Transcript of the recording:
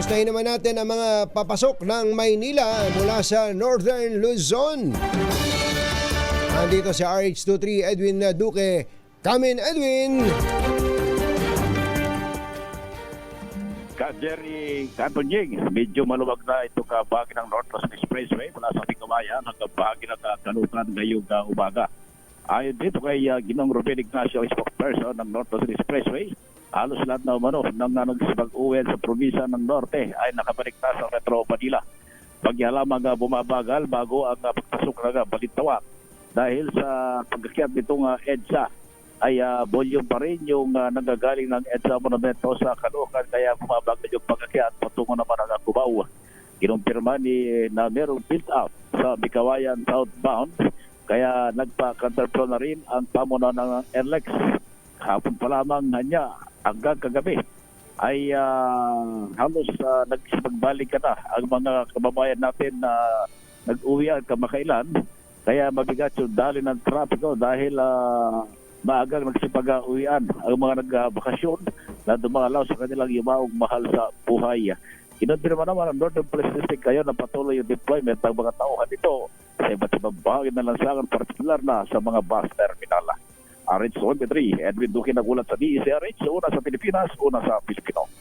Kamustahin naman natin ang mga papasok ng Maynila mula sa Northern Luzon. Nandito si RH23 Edwin Duque. Come in, Edwin! Ka Jerry Cantonying, medyo maluwag na ito ka bahagi ng Northwest Expressway mula sa Pingamaya hanggang bahagi ng Kanutan ngayong uh, umaga. Ayon dito kay uh, Ginong Ruben Ignacio, spokesperson ng Northwest Expressway, halos lahat na umano ng uh, nagsipag-uwi sa probinsya ng Norte ay nakabalik na sa Metro Manila. Pagyalamang uh, bumabagal bago ang uh, pagpasok ng uh, Balintawak dahil sa pagkakyat nitong uh, EDSA ay uh, volume pa rin yung uh, nanggagaling ng EDSA Monumento sa Caloocan kaya bumabagal yung pagkakyat patungo naman ang Cubao. Kinumpirma ni na merong build up sa Bikawayan southbound kaya nagpa-counterflow na rin ang pamuno ng NLEX. Hapon pa lamang niya hanggang kagabi ay uh, halos uh, nagsipagbalik na ang mga kababayan natin na nag-uwi at kamakailan kaya mabigat yung dali ng trapiko dahil uh, maagang nagsipag-uwian ang mga nagbakasyon na dumalaw sa kanilang yumaong mahal sa buhay. Kinonfirma naman ang Northern Police District kayo na patuloy yung deployment ng mga tauhan dito sa iba't ibang bahagi ng lansangan, partikular na sa mga bus terminal. RH23, Edwin Duque nagulat sa DECRH, una sa Pilipinas, una sa Pilipino.